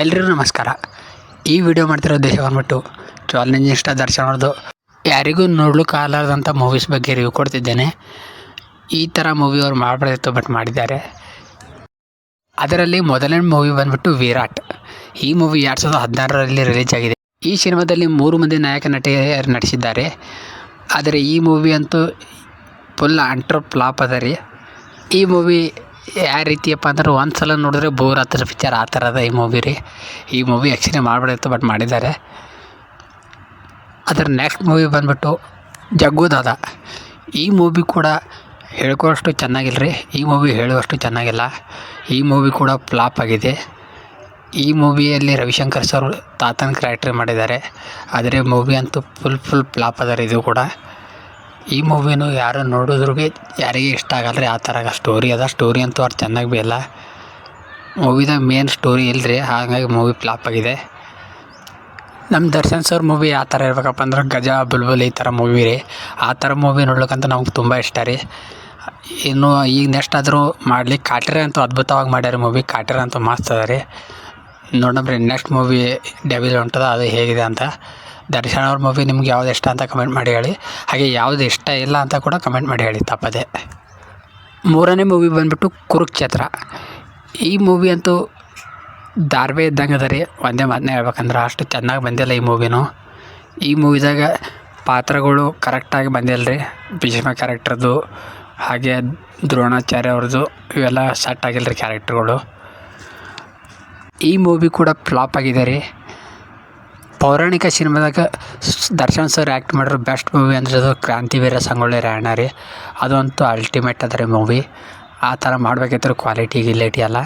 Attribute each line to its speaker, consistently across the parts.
Speaker 1: ಎಲ್ರಿಗೂ ನಮಸ್ಕಾರ. ಈ ವಿಡಿಯೋ ಮಾಡ್ತಿರೋ ದೇಶ ಬಂದ್ಬಿಟ್ಟು ಚಾಲೆಂಜ್ ಇಷ್ಟ ದರ್ಶನ್ ಅವ್ರದ್ದು ಯಾರಿಗೂ ನೋಡಲು ಕಾಲಾರದಂಥ ಮೂವೀಸ್ ಬಗ್ಗೆ ರಿವ್ಯೂ ಕೊಡ್ತಿದ್ದೇನೆ. ಈ ಥರ ಮೂವಿ ಅವ್ರು ಮಾಡಬಾರ್ದಿತ್ತು ಬಟ್ ಮಾಡಿದ್ದಾರೆ. ಅದರಲ್ಲಿ ಮೊದಲನೇ ಮೂವಿ ಬಂದ್ಬಿಟ್ಟು ವಿರಾಟ್. ಈ ಮೂವಿ ಎರಡು ಸಾವಿರದ ಹದಿನಾರರಲ್ಲಿ ರಿಲೀಸ್ ಆಗಿದೆ. ಈ ಸಿನಿಮಾದಲ್ಲಿ ಮೂರು ಮಂದಿ ನಾಯಕ ನಟಿಯರು ನಟಿಸಿದ್ದಾರೆ. ಆದರೆ ಈ ಮೂವಿ ಅಂತೂ ಫುಲ್ ಅಂಟ್ರ್ ಫ್ಲಾಪ್ ಅದ ರೀ. ಈ ಮೂವಿ ಯಾವ ರೀತಿಯಪ್ಪ ಅಂದ್ರೆ ಒಂದು ಸಲ ನೋಡಿದ್ರೆ ಬೋರ್ ಹತ್ತಿರ ಪಿಕ್ಚರ್ ಆ ಥರದ ಈ ಮೂವಿ ರೀ. ಈ ಮೂವಿ ಆ್ಯಕ್ಚುಲಿ ಮಾಡಬಾರ್ದಿತ್ತು ಬಟ್ ಮಾಡಿದ್ದಾರೆ. ಅದರ ನೆಕ್ಸ್ಟ್ ಮೂವಿ ಬಂದ್ಬಿಟ್ಟು ಜಗ್ಗು ದಾದ. ಈ ಮೂವಿ ಕೂಡ ಹೇಳ್ಕೊಳ್ಳೋಷ್ಟು ಚೆನ್ನಾಗಿಲ್ಲ ಈ ಮೂವಿ ಹೇಳುವಷ್ಟು ಚೆನ್ನಾಗಿಲ್ಲ. ಈ ಮೂವಿ ಕೂಡ ಫ್ಲಾಪ್ ಆಗಿದೆ. ಈ ಮೂವಿಯಲ್ಲಿ ರವಿಶಂಕರ್ ಸರ್ ತಾತನ ಕ್ಯಾರೆಕ್ಟರ್ ಮಾಡಿದ್ದಾರೆ. ಆದರೆ ಮೂವಿ ಅಂತೂ ಫುಲ್ ಫುಲ್ ಫ್ಲಾಪ್ ಅದ ಇದು ಕೂಡ. ಈ ಮೂವಿನು ಯಾರು ನೋಡಿದ್ರು ಭೀ ಯಾರಿಗೆ ಇಷ್ಟ ಆಗಲ್ಲ ರೀ ಆ ಥರ ಸ್ಟೋರಿ ಅದ. ಸ್ಟೋರಿ ಅಂತೂ ಅವ್ರು ಚೆನ್ನಾಗಿ ಭೀ ಇಲ್ಲ. ಮೂವಿದಾಗ ಮೇನ್ ಸ್ಟೋರಿ ಇಲ್ಲ ರೀ ಹಾಗಾಗಿ ಮೂವಿ ಫ್ಲಾಪ್ ಆಗಿದೆ. ನಮ್ಮ ದರ್ಶನ್ ಸರ್ ಮೂವಿ ಆ ಥರ ಇರ್ಬೇಕಪ್ಪ ಅಂದ್ರೆ ಗಜ, ಬುಲ್ಬುಲ್ ಈ ಥರ ಮೂವಿ ರೀ. ಆ ಥರ ಮೂವಿ ನೋಡ್ಲಿಕ್ಕಂತ ನಮ್ಗೆ ತುಂಬ ಇಷ್ಟ ರೀ. ಇನ್ನು ಈಗ ನೆಕ್ಸ್ಟ್ ಆದರೂ ಮಾಡಲಿ ಕಾಟೇರ ಅಂತೂ ಅದ್ಭುತವಾಗಿ ಮಾಡ್ಯಾರ ಮೂವಿ ಕಾಟೇರ ಅಂತೂ ಮಸ್ತ್ ಅದ ರೀ. ನೋಡಮ್ರಿ ನೆಕ್ಸ್ಟ್ ಮೂವಿ ಡೆವಿಲ್ ಹೊಂಟದ, ಅದು ಹೇಗಿದೆ ಅಂತ. ದರ್ಶನ್ ಅವ್ರ ಮೂವಿ ನಿಮ್ಗೆ ಯಾವ್ದು ಇಷ್ಟ ಅಂತ ಕಮೆಂಟ್ ಮಾಡಿ ಹೇಳಿ. ಹಾಗೆ ಯಾವುದು ಇಷ್ಟ ಇಲ್ಲ ಅಂತ ಕೂಡ ಕಮೆಂಟ್ ಮಾಡಿ ಹೇಳಿ, ತಪ್ಪದೆ. ಮೂರನೇ ಮೂವಿ ಬಂದುಬಿಟ್ಟು ಕುರುಕ್ಷೇತ್ರ. ಈ ಮೂವಿ ಅಂತೂ ದಾರ್ವೆ ಇದ್ದಂಗೆ ಅದ ರೀ, ಒಂದೇ ಮಾತನ್ನ ಹೇಳ್ಬೇಕಂದ್ರೆ, ಅಷ್ಟು ಚೆನ್ನಾಗಿ ಬಂದಿಲ್ಲ ಈ ಮೂವಿನೂ ಈ ಮೂವಿದಾಗ ಪಾತ್ರಗಳು ಕರೆಕ್ಟಾಗಿ ಬಂದಿಲ್ಲ ರೀ ಭೀಷ್ಮ ಕ್ಯಾರೆಕ್ಟ್ರದ್ದು ಹಾಗೆ ದ್ರೋಣಾಚಾರ್ಯ ಅವ್ರದ್ದು ಇವೆಲ್ಲ ಸೆಟ್ ಆಗಿಲ್ಲ ರೀ ಕ್ಯಾರೆಕ್ಟರ್ಗಳು ಈ ಮೂವಿ ಕೂಡ ಫ್ಲಾಪ್ ಆಗಿದೆ ರೀ. ಪೌರಾಣಿಕ ಸಿನಿಮಾದಾಗ ದರ್ಶನ್ ಸರ್ ಆ್ಯಕ್ಟ್ ಮಾಡಿರೋ ಬೆಸ್ಟ್ ಮೂವಿ ಅಂದರೆ ಅದು ಕ್ರಾಂತಿವೀರ ಸಂಗೊಳ್ಳಿ ರಾಯಣ್ಣ ರೀ. ಅದಂತೂ ಅಲ್ಟಿಮೇಟ್ ಅದ ರೀ ಮೂವಿ ಆ ಥರ ಮಾಡ್ಬೇಕಿತ್ತು ಕ್ವಾಲಿಟಿ ಗಿಲಿಟಿ ಎಲ್ಲ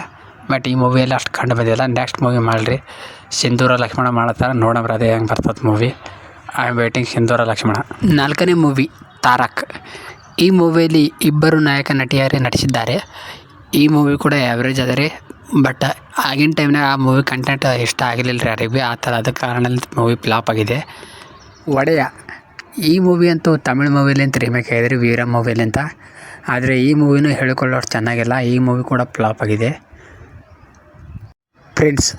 Speaker 1: ಬಟ್ ಈ ಮೂವಿಯಲ್ಲಿ ಅಷ್ಟು ಕಂಡು ಬಂದಿಲ್ಲ. ನೆಕ್ಸ್ಟ್ ಮೂವಿ ಮಾಡಿರಿ. ಸಿಂಧೂರ ಲಕ್ಷ್ಮಣ ಮಾಡತ್ತಾರ ನೋಡಮ್ರ ಅದೇ ಹೆಂಗೆ ಬರ್ತದೆ movie I am waiting Sindhoora Lakshmana. ನಾಲ್ಕನೇ ಮೂವಿ ತಾರಕ್. ಈ ಮೂವಿಯಲ್ಲಿ ಇಬ್ಬರು ನಾಯಕ ನಟಿಯರೇ ನಟಿಸಿದ್ದಾರೆ. ಈ ಮೂವಿ ಕೂಡ ಆ್ಯಾವ್ರೇಜ್ ಆದರೆ ಬಟ್ ಆಗಿನ ಟೈಮ್ನಾಗ ಆ ಮೂವಿ ಕಂಟೆಂಟ್ ಇಷ್ಟ ಆಗಲಿಲ್ಲ ರೀ ಯಾರಿಗೆ ಭೀ. ಆ ಥರ ಅದ ಕಾರಣ ಮೂವಿ ಫ್ಲಾಪ್ ಆಗಿದೆ. ಒಡೆಯ, ಈ ಮೂವಿ ಅಂತೂ ತಮಿಳ್ ಮೂವಿಲಿಂತ ರೀಮೇಕ್ ಆಗಿದ್ರಿ, ವೀರ ಮೂವಿಲಿಂತ ಆದರೆ ಈ ಮೂವಿನೂ ಹೇಳಿಕೊಳ್ಳೋರು ಚೆನ್ನಾಗಿಲ್ಲ. ಈ ಮೂವಿ ಕೂಡ ಫ್ಲಾಪ್ ಆಗಿದೆ. ಫ್ರೆಂಡ್ಸ್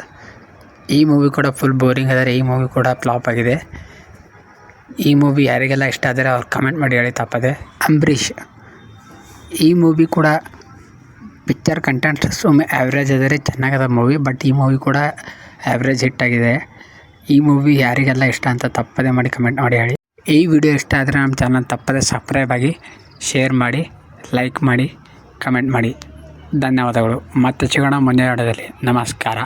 Speaker 1: ಈ ಮೂವಿ ಕೂಡ ಫುಲ್ ಬೋರಿಂಗ್ ಆದರೆ ಈ ಮೂವಿ ಕೂಡ ಫ್ಲಾಪ್ ಆಗಿದೆ. ಈ ಮೂವಿ ಯಾರಿಗೆಲ್ಲ ಇಷ್ಟ ಆದರೆ ಅವ್ರು ಕಮೆಂಟ್ ಮಾಡಿ ಹೇಳಿ ತಪ್ಪದೆ. ಅಂಬರೀಷ್, ಈ ಮೂವಿ ಕೂಡ ಪಿಕ್ಚರ್ ಕಂಟೆಂಟ್ ಸುಮ್ಮನೆ ಆ್ಯಾವ್ರೇಜ್ ಅದ ರೀ ಚೆನ್ನಾಗದ ಮೂವಿ ಬಟ್ ಈ ಮೂವಿ ಕೂಡ ಆ್ಯಾವ್ರೇಜ್ ಹಿಟ್ ಆಗಿದೆ. ಈ ಮೂವಿ ಯಾರಿಗೆಲ್ಲ ಇಷ್ಟ ಅಂತ ತಪ್ಪದೆ ಮಾಡಿ ಕಮೆಂಟ್ ಮಾಡಿ ಹೇಳಿ. ಈ ವಿಡಿಯೋ ಇಷ್ಟ ಆದರೆ ನಮ್ಮ ಚಾನಲ್ ತಪ್ಪದೆ ಸಬ್ಸ್ಕ್ರೈಬ್ ಆಗಿ ಶೇರ್ ಮಾಡಿ ಲೈಕ್ ಮಾಡಿ ಕಮೆಂಟ್ ಮಾಡಿ. ಧನ್ಯವಾದಗಳು. ಮತ್ತೆ ಸಿಗೋಣ ಮುಂದಿನ ವಿಡಿಯೋದಲ್ಲಿ. ನಮಸ್ಕಾರ.